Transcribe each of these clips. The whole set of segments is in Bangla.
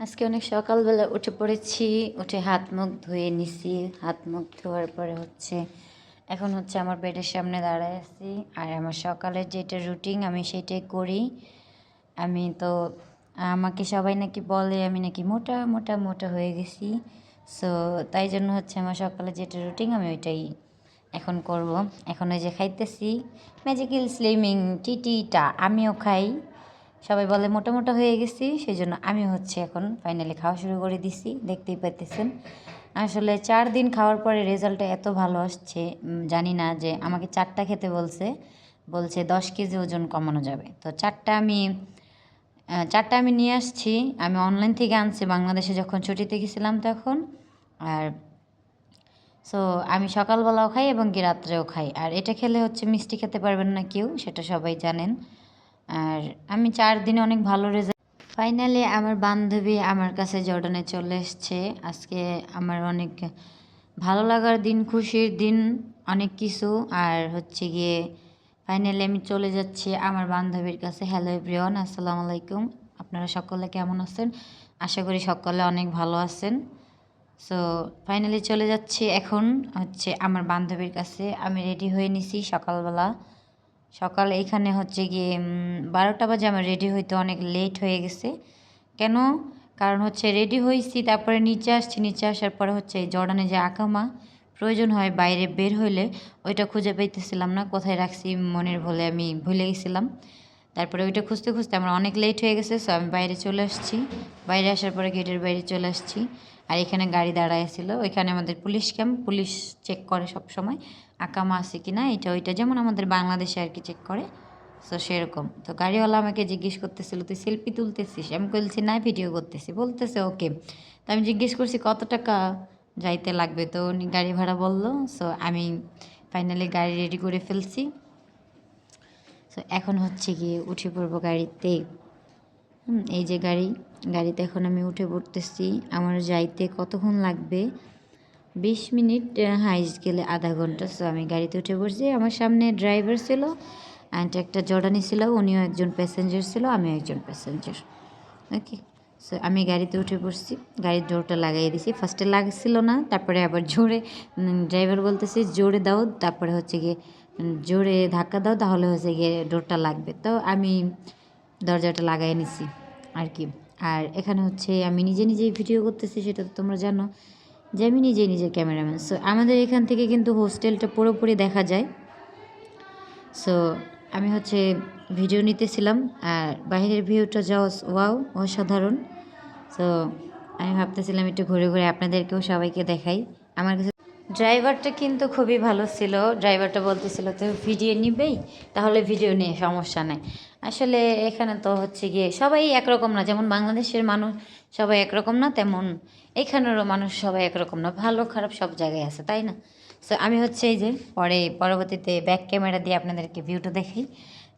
আজকে অনেক সকালবেলা উঠে পড়েছি, উঠে হাত মুখ ধুয়ে নিছি, হাত মুখ ধোয়ার পরে হচ্ছে এখন হচ্ছে আমার বেডের সামনে দাঁড়ায় আছি। আর আমার সকালের যেটা রুটিন আমি সেটাই করি। আমি তো, আমাকে সবাই নাকি বলে আমি নাকি মোটা মোটা মোটা হয়ে গেছি। সো তাই জন্য হচ্ছে আমার সকালে যেটা রুটিন আমি ওইটাই এখন করব। এখন ওই যে খাইতেছি ম্যাজিক্যাল স্লিমিং টিটিটা আমিও খাই। সবাই বলে মোটা মোটা হয়ে গেছি সেই জন্য আমি হচ্ছে এখন ফাইনালি খাওয়া শুরু করে দিছি, দেখতেই পাইতেছেন। আসলে চার দিন খাওয়ার পরে রেজাল্টটা এত ভালো আসছে জানি না যে আমাকে চারটা খেতে বলছে বলছে দশ কেজি ওজন কমানো যাবে। তো চারটা আমি চারটা আমি নিয়ে আসছি, আমি অনলাইন থেকে আনছি, বাংলাদেশে যখন ছুটিতে গেছিলাম তখন, আর সো আমি সকালবেলাও খাই এবং কি রাত্রেও খাই। আর এটা খেলে হচ্ছে মিষ্টি খেতে পারবেন না কেউ, সেটা সবাই জানেন। আর আমি চার দিনে অনেক ভালো রেজাল্ট ফাইনালি আমার বান্ধবী আমার কাছে জর্ডানে চলে এসছে। আজকে আমার অনেক ভালো লাগার দিন, খুশির দিন, অনেক কিছু। আর হচ্ছে গিয়ে ফাইনালি আমি চলে যাচ্ছি আমার বান্ধবীর কাছে। হ্যালো এভরিওয়ান আসসালামু আলাইকুম। আপনারা সকলে কেমন আছেন? আশা করি সকলে অনেক ভালো আছেন। সো ফাইনালি চলে যাচ্ছি। এখন হচ্ছে আমার বান্ধবীর কাছে। আমি রেডি হয়ে নিছি সকালবেলা। সকাল এইখানে হচ্ছে গিয়ে বারোটা বাজে আমার রেডি হইতে অনেক লেট হয়ে গেছে। কেন? কারণ হচ্ছে রেডি হয়েছি তারপরে নিচে আসছি, নিচে আসার পরে হচ্ছে জর্ডানে যে আকামা, প্রয়োজন হয় বাইরে বের হইলে ওইটা খুঁজে পাইতেছিলাম না, কোথায় রাখছি মনের ভুলে আমি ভুলে গেছিলাম। তারপরে ওইটা খুঁজতে খুঁজতে আমার অনেক লেট হয়ে গেছে সো আমি বাইরে চলে আসছি। বাইরে আসার পরে গেটের বাইরে চলে আসছি। আর এখানে গাড়ি দাঁড়ায় ছিল, ওইখানে আমাদের পুলিশ ক্যাম্প পুলিশ চেক করে সব সময় আকামা আছে কি না এটা ওইটা। যেমন আমাদের বাংলাদেশে আর কি চেক করে সো সেরকম। তো গাড়িওয়ালা আমাকে জিজ্ঞেস করতেছিল, তুই সেলফি তুলতেছিস? আমি বলছি, না ভিডিও করতেছি। বলতেছে ওকে তো আমি জিজ্ঞেস করছি, কত টাকা যাইতে লাগবে? তো উনি গাড়ি ভাড়া বলল সো আমি ফাইনালি গাড়ি রেডি করে ফেলছি। সো এখন হচ্ছে গিয়ে উঠে পড়ব গাড়িতে। এই যে গাড়ি, গাড়িতে এখন আমি উঠে পড়তেছি। আমার যাইতে কতক্ষণ লাগবে? বিশ মিনিট হাইস গেলে আধা ঘণ্টা। সো আমি গাড়িতে উঠে পড়ছি আমার সামনে ড্রাইভার ছিল অ্যান্ড একটা জর্ডানি ছিল, উনিও একজন প্যাসেঞ্জার ছিল, আমিও একজন প্যাসেঞ্জার ওকে সো আমি গাড়িতে উঠে পড়ছি গাড়ির ডোরটা লাগাই দিছি। ফার্স্টে লাগছিল না, তারপরে আবার জোরে ড্রাইভার বলতেছে, জোরে দাও। তারপরে হচ্ছে গিয়ে জোরে ধাক্কা দাও, তাহলে হচ্ছে গিয়ে ডোরটা লাগবে। তো, আমি দরজাটা লাগাই নিছি, আর কি। আর এখানে হচ্ছে, আমি নিজে নিজেই ভিডিও করতেছি, সেটা তো তোমরা জানো। যে আমি নিজে নিজে ক্যামেরাম্যান। সো আমাদের এখান থেকে কিন্তু হোস্টেলটা পুরোপুরি দেখা যায়। সো আমি হচ্ছে ভিডিও নিতেছিলাম, আর বাইরের ভিউটা যাও ওয়াও অসাধারণ। সো আমি ভাবতেছিলাম একটু ঘুরে ঘুরে আপনাদেরকেও সবাইকে দেখাই। আমার কাছে ড্রাইভারটা কিন্তু খুবই ভালো ছিল। ড্রাইভারটা বলতেছিল, তো ভিডিও নিবেই? তাহলে ভিডিও নিয়ে সমস্যা নাই। আসলে এখানে তো হচ্ছে গিয়ে সবাই একরকম না। যেমন বাংলাদেশের মানুষ সবাই একরকম না তেমন। এখানেরও মানুষ সবাই একরকম না, ভালো খারাপ সব জায়গায় আছে, তাই না? সো আমি হচ্ছে এই যে পরে, পরবর্তীতে ব্যাক ক্যামেরা দিয়ে আপনাদেরকে ভিউটা দেখাই।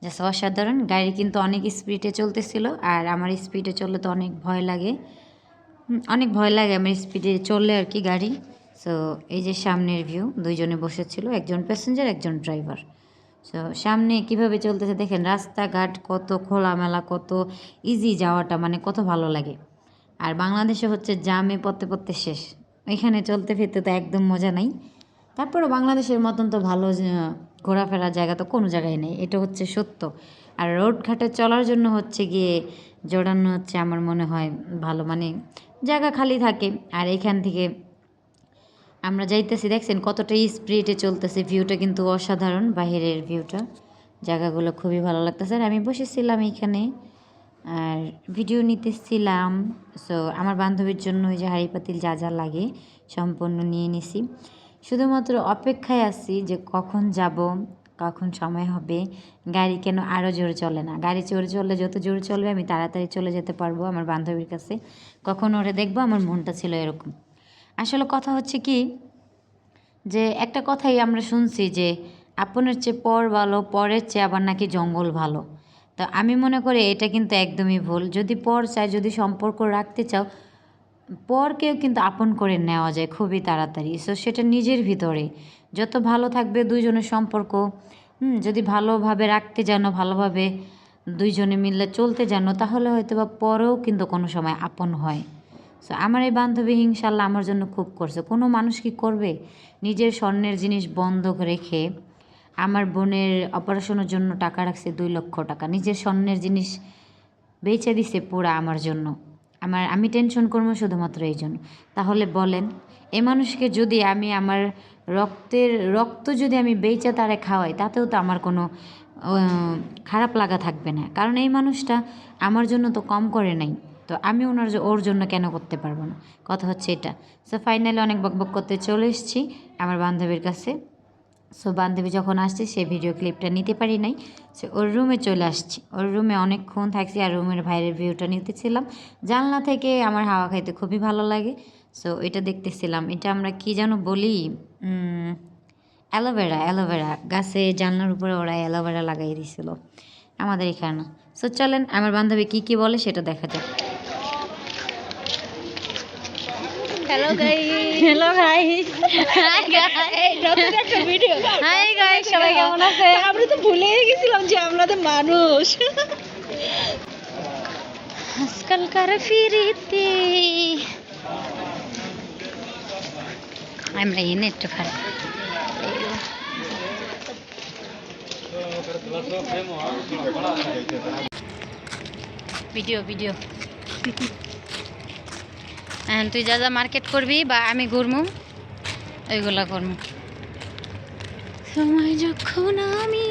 জাস্ট অসাধারণ। গাড়ি কিন্তু অনেক স্পিডে চলতেছিল, আর আমার স্পিডে চললে তো অনেক ভয় লাগে। অনেক ভয় লাগে আমার স্পিডে চললে আর কি গাড়ি। সো এই যে সামনের ভিউ দুইজনে বসেছিল, একজন প্যাসেঞ্জার একজন ড্রাইভার সো সামনে কীভাবে চলতেছে দেখেন, রাস্তাঘাট কত খোলামেলা, কত ইজি যাওয়াটা মানে কত ভালো লাগে। আর বাংলাদেশে হচ্ছে জামে পড়তে পড়তে শেষ। এখানে চলতে ফিরতে তো একদম মজা নাই। তারপরে বাংলাদেশের মতন তো ভালো ঘোরাফেরার জায়গা তো কোনো জায়গায় নেই। এটা হচ্ছে সত্য। আর রোড ঘাটে চলার জন্য হচ্ছে গিয়ে জোড়ানো হচ্ছে আমার মনে হয় ভালো। মানে জায়গা খালি থাকে। আর এখান থেকে আমরা যাইতেছি, দেখছেন কতটা স্পিডে চলতেছে ভিউটা কিন্তু অসাধারণ। বাইরের ভিউটা জায়গাগুলো খুবই ভালো লাগতেছে। আর আমি বসেছিলাম এখানে আর ভিডিও নিতেছিলাম সো আমার বান্ধবীর জন্য ওই যে হাঁড়ি পাতিল যা যা লাগে সম্পূর্ণ নিয়ে নিছি। শুধুমাত্র অপেক্ষায় আছি যে কখন যাব, কখন সময় হবে। গাড়ি কেন আরও জোরে চলে না? গাড়ি জোরে চললে যত জোরে চলবে আমি তাড়াতাড়ি চলে যেতে পারব আমার বান্ধবীর কাছে। কখন ওরে দেখব আমার মনটা ছিল এরকম। আসলে কথা হচ্ছে কি, যে একটা কথাই আমরা শুনছি যে, আপনের চেয়ে পর ভালো, পরের চেয়ে আবার নাকি জঙ্গল ভালো। তো আমি মনে করি এটা কিন্তু একদমই ভুল। যদি পর চাই যদি সম্পর্ক রাখতে চাও, পরকেও কিন্তু আপন করে নেওয়া যায় খুবই তাড়াতাড়ি। সো সেটা নিজের ভিতরে যত ভালো থাকবে দুইজনের সম্পর্ক, হুম, যদি ভালোভাবে রাখতে জানো, ভালোভাবে দুইজনে মিলে চলতে জানো, তাহলে হয়তো বা পরেও কিন্তু কোনো সময় আপন হয়। সো আমার এই বান্ধবী ইনশাল্লাহ আমার জন্য খুব করছে। কোনো মানুষ কি করবে? নিজের স্বর্ণের জিনিস বন্ধক রেখে আমার বোনের অপারেশনের জন্য টাকা রাখছে দুই লক্ষ টাকা। নিজের স্বর্ণের জিনিস বেচে দিছে পুরা আমার জন্য। আমার, আমি টেনশন করব শুধুমাত্র এই জন্য। তাহলে বলেন, এ মানুষকে যদি আমি আমার রক্তের, রক্ত যদি আমি বেচে তারে খাওয়াই, তাতেও তো আমার কোনো খারাপ লাগা থাকবে না। কারণ এই মানুষটা আমার জন্য তো কম করে নাই। তো আমি ওনার ওর জন্য কেন করতে পারব না? কথা হচ্ছে এটা। সো ফাইনালি অনেক বকবক করতে চলে এসেছি। আমার বান্ধবীর কাছে সো বান্ধবী যখন আসছে, সে ভিডিও ক্লিপটা নিতে পারি নাই। সে ওর রুমে চলে আসছি। ওর রুমে অনেকক্ষণ থাকছি আর রুমের বাইরের ভিউটা নিতেছিলাম। জানলা থেকে আমার হাওয়া খাইতে খুবই ভালো লাগে। সো এটা দেখতেছিলাম। এটা আমরা কি যেন বলি? Aloe vera aloe vera. গাছে জানলার উপরে ওরা অ্যালোভেরা লাগাই দিছিল। আমাদের এখানে। সো চলেন, আমার বান্ধবী কি কি বলে সেটা দেখা যাক। Hello guys hello guys hi এই নতুন একটা ভিডিও হাই গাইস সবাই কেমন আছে আমরা তো ভুলেই গেছিলাম যে আমরা তো মানুষ আজকালকার ফিরিতে আমরা এনে একটু খারাপ ভিডিও ভিডিও হ্যাঁ তুই যা যা মার্কেট করবি বা আমি ঘুরমু ওইগুলা করব সময় যখন আমি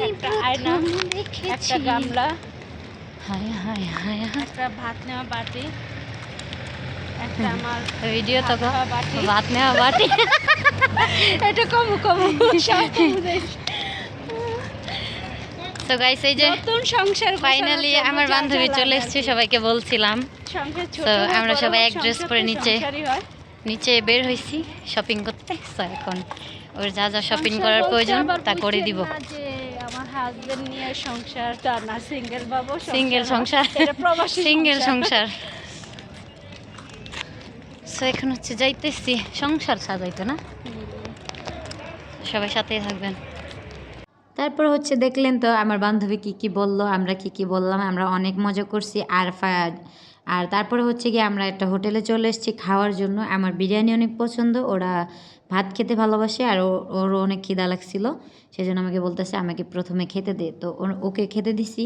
একটা গামলা। হায় হায় হায় হায়। একটা ভাত নেওয়া বাটি। একটা আমার ভিডিও তো ভাত নেওয়া বাটি। এটা কম কম তো গাইস এই যে নতুন সংসার ফাইনালি আমার বান্ধবী চলে এসেছে সবাইকে বলছিলাম। তো আমরা সবাই এক ড্রেস পরে নিচে নিচে বের হয়েছি শপিং করতে। তো এখন ওর যা যা শপিং করার প্রয়োজন তা করে দিব। না যে আমার হাজবেন্ড নিয়ে সংসার তা না সিঙ্গেল সংসার সিঙ্গেল সংসার। সো এখন হচ্ছে যাইতেছি সংসার সাজাইতো না? সবাই সাথেই থাকবেন। তারপর হচ্ছে দেখলেন তো আমার বান্ধবী কি কি বলল আমরা কি কি বললাম আমরা অনেক মজা করছি আর আর তারপরে হচ্ছে কি আমরা একটা হোটেলে চলে এসেছি খাওয়ার জন্য। আমার বিরিয়ানি অনেক পছন্দ, ওরা ভাত খেতে ভালোবাসে আর ওরও অনেক খিদা লাগছিল সেই জন্য আমাকে বলতেছে, আমাকে প্রথমে খেতে দে। তো ওকে খেতে দিছি,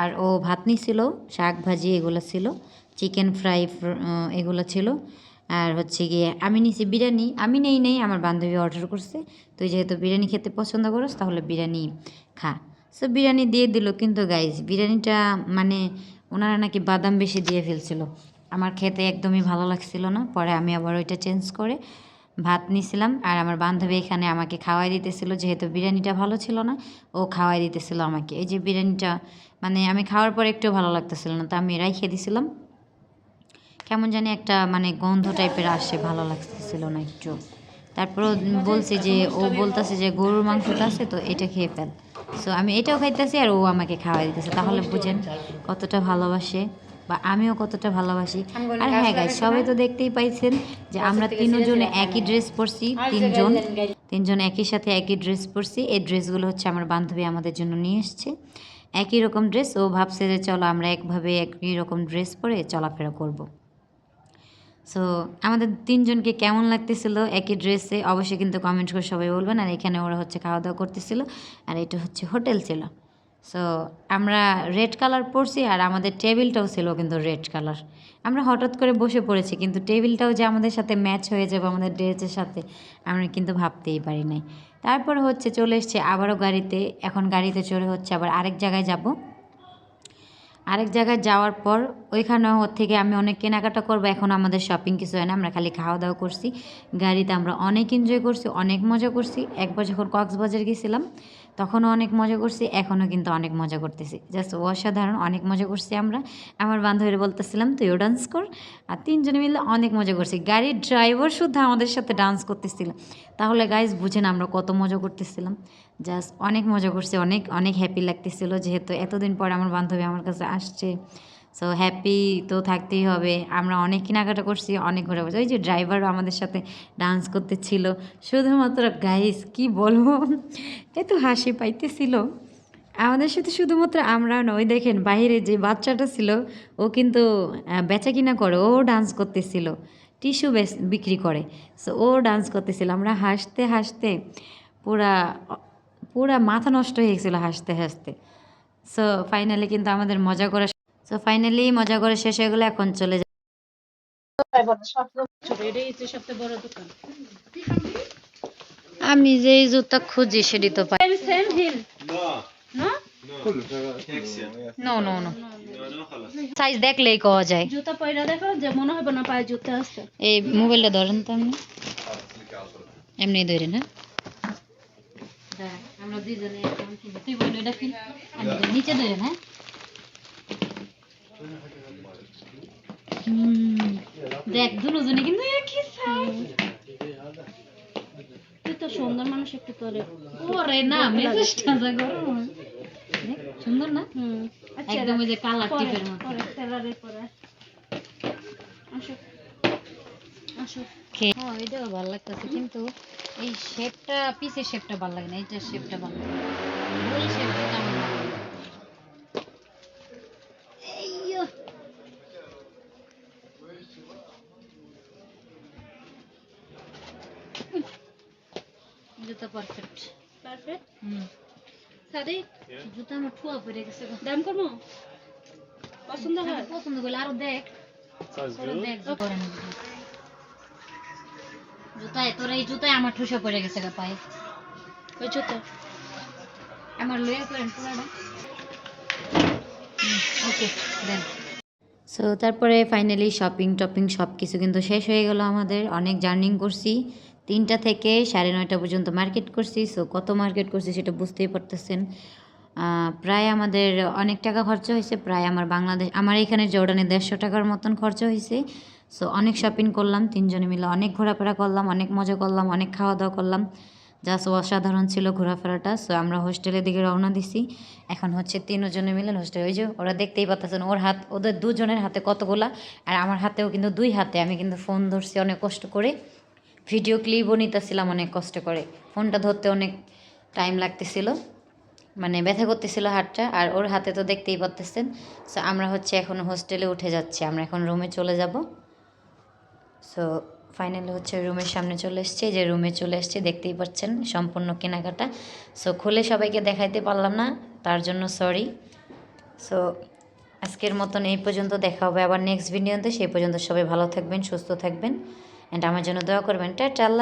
আর ও ভাত নিছিল, শাক ভাজি এগুলো ছিল, চিকেন ফ্রাই এগুলো ছিল, আর হচ্ছে গিয়ে আমি নিছি বিরিয়ানি। আমি নেই নেই, আমার বান্ধবী অর্ডার করছে, তুই যেহেতু বিরিয়ানি খেতে পছন্দ করিস, তাহলে বিরিয়ানি খা। সো বিরিয়ানি দিয়ে দিল, কিন্তু গাইজ বিরিয়ানিটা মানে ওনারা নাকি বাদাম বেশি দিয়ে ফেলছিল। আমার খেতে একদমই ভালো লাগছিল না। পরে আমি আবার ওইটা চেঞ্জ করে ভাত নিছিলাম আর আমার বান্ধবী এখানে আমাকে খাওয়াই দিতেছিল, যেহেতু বিরিয়ানিটা ভালো ছিল না, ও খাওয়াই দিতেছিল আমাকে। এই যে বিরিয়ানিটা মানে আমি খাওয়ার পর একটু ভালো লাগতেছিল না, তো আমি এরাই খেয়ে দিছিলাম। কেমন জানি একটা মানে গন্ধ টাইপের আসে, ভালো লাগতেছিল না একটু। তারপর বলছে যে ও বলতেছে যে গরুর মাংসটা আছে তো এটা খেয়ে ফেল। সো আমি এটাও খাইতেছি আর ও আমাকে খাওয়াই দিতেছে। তাহলে বুঝেন কতটা ভালোবাসে বা আমিও কতটা ভালোবাসি। আর হ্যাঁ গাই সবাই তো দেখতেই পাইছেন যে আমরা তিনজনে একই ড্রেস পরছি তিনজন। তিনজন একই সাথে একই ড্রেস পরছি। এই ড্রেসগুলো হচ্ছে আমার বান্ধবী আমাদের জন্য নিয়ে এসছে। একই রকম ড্রেস ও ভাবছে যে চলো আমরা একভাবে একই রকম ড্রেস পরে চলাফেরা করব। সো আমাদের তিনজনকে কেমন লাগতেছিল? একই ড্রেসে অবশ্যই কিন্তু কমেন্ট করে সবাই বলবেন। আর এখানে ওরা হচ্ছে খাওয়া দাওয়া করতেছিল। আর এটা হচ্ছে হোটেল ছিল। সো আমরা রেড কালার পরছি আর আমাদের টেবিলটাও ছিল কিন্তু রেড কালার আমরা হঠাৎ করে বসে পড়েছি, কিন্তু টেবিলটাও যে আমাদের সাথে ম্যাচ হয়ে যাবে আমাদের ড্রেসের সাথে, আমরা কিন্তু ভাবতেই পারি নাই। তারপর হচ্ছে চলে এসছে আবারও গাড়িতে। এখন গাড়িতে চড়ে হচ্ছে আবার আরেক জায়গায় যাব। আরেক জায়গায় যাওয়ার পর ওইখানে ওর থেকে আমি অনেক কেনাকাটা করব। এখন আমাদের শপিং কিছু হয় না, আমরা খালি খাওয়া দাওয়া করছি। গাড়িতে আমরা অনেক এনজয় করছি, অনেক মজা করছি। একবার যখন কক্সবাজার গেছিলাম তখনও অনেক মজা করছি, এখনও কিন্তু অনেক মজা করতেছি। জাস্ট অসাধারণ, অনেক মজা করছি আমরা। আমার বান্ধবীরা বলতেছিলাম তুইও ডান্স কর। আর তিনজনে মিলে অনেক মজা করছি। গাড়ির ড্রাইভার শুদ্ধ আমাদের সাথে ডান্স করতেছিল। তাহলে গাইজ বুঝেন আমরা কত মজা করতেছিলাম। জাস্ট অনেক মজা করছি, অনেক অনেক হ্যাপি লাগতেছিল, যেহেতু এতদিন পর আমার বান্ধবী আমার কাছে আসছে। সো হ্যাপি তো থাকতেই হবে। আমরা অনেক কেনাকাটা করছি, অনেক ঘোরা ওই যে ড্রাইভারও আমাদের সাথে ডান্স করতে ছিল শুধুমাত্র গাইস কি বলব? এত হাসি পাইতেছিল। আমাদের সাথে শুধুমাত্র আমরা না, ওই দেখেন বাইরে যে বাচ্চাটা ছিল, ও কিন্তু বেচা কিনা করে, ও ডান্স করতেছিল। টিস্যু বিক্রি করে। সো ও ডান্স করতেছিল। আমরা হাসতে হাসতে পুরা পুরা মাথা নষ্ট হয়ে গেছিল হাসতে হাসতে। সো ফাইনালি কিন্তু আমাদের মজা করা সো ফাইনালি মজা করে শেষ হয়ে গেলো এখন চলে যা আমি যেই জুতা খুঁজি সেটি তো পাই। নো নো সাইজ দেখলেই কওয়া যায়। জুতা পয়রা দেখো যে মনে হবে না পায়ে জুতা আছে এই মোবাইলটা ধরেন তো আপনি এমনি ধরে না। আমরা দুইজনে তুই কি নিচে ধরে না দেখ দুজনে কিন্তু একই সাইজ তুই তো সুন্দর মানুষ একটু তোরে। ওরে না মেসেজটা যা গরম। সুন্দর না? আচ্ছা একদম ওই যে কালার টিপের মতো। এটাও ভালো লাগতেছে কিন্তু এই শেপটা পিসের শেপটা ভালো লাগে না এটা শেপটা ভালো লাগে শেপটা লাগে এইয়ো। হুম। জুতা পারফেক্ট পারফেক্ট হুম। সাদি জুতা আমার ঠুয়া পড়ে গেছে দাম করব? পছন্দ হয়? পছন্দ করলে আরও দেখ। জুতায় তোর এই জুতায় আমার ঠুসা পড়ে গেছে গা পায়ে। ওই জুতো। আমার লয়ে পুরাটা। Okay then. সো তারপরে ফাইনালি শপিং টপিং সব কিছু কিন্তু শেষ হয়ে গেল আমাদের। অনেক জার্নিং করছি। তিনটা থেকে সাড়ে নয়টা পর্যন্ত মার্কেট করছি সো কত মার্কেট করছি সেটা বুঝতেই পারতেছেন। প্রায় আমাদের অনেক টাকা খরচ হয়েছে, প্রায় আমার বাংলাদেশ, আমার এখানে জর্ডানে দেড়শো টাকার মতন খরচ হয়েছে। সো অনেক শপিং করলাম, তিনজনে মিলে অনেক ঘোরাফেরা করলাম, অনেক মজা করলাম, অনেক খাওয়া দাওয়া করলাম। জাস্ট অসাধারণ ছিল ঘোরাফেরাটা সো আমরা হোস্টেলের দিকে রওনা দিছি। এখন হচ্ছে তিনজনে মিলে হোস্টেল ওই যে ওরা দেখতেই পাচ্ছেন ওর হাত, ওদের দুজনের হাতে কতগুলা, আর আমার হাতেও কিন্তু দুই হাতে, আমি কিন্তু ফোন ধরছি অনেক কষ্ট করে। ভিডিও ক্লিপও নিতেছিলাম অনেক কষ্ট করে। ফোনটা ধরতে অনেক টাইম লাগতেছিল। মানে ব্যথা করতেছিল হাতটা, আর ওর হাতে তো দেখতেই পারতেছেন। সো আমরা হচ্ছে এখন হোস্টেলে উঠে যাচ্ছি। আমরা এখন রুমে চলে যাব। সো ফাইনালি হচ্ছে রুমের সামনে চলে এসছে। যে রুমে চলে এসছে, দেখতেই পাচ্ছেন সম্পূর্ণ কেনাকাটা। সো খুলে সবাইকে দেখাইতে পারলাম না, তার জন্য সরি সো আজকের মতন এই পর্যন্ত দেখা হবে। আবার নেক্সট ভিডিওতে সেই পর্যন্ত সবাই ভালো থাকবেন, সুস্থ থাকবেন। অ্যান্ড আমার জন্য দোয়া করবেন টাটা আল্লাহ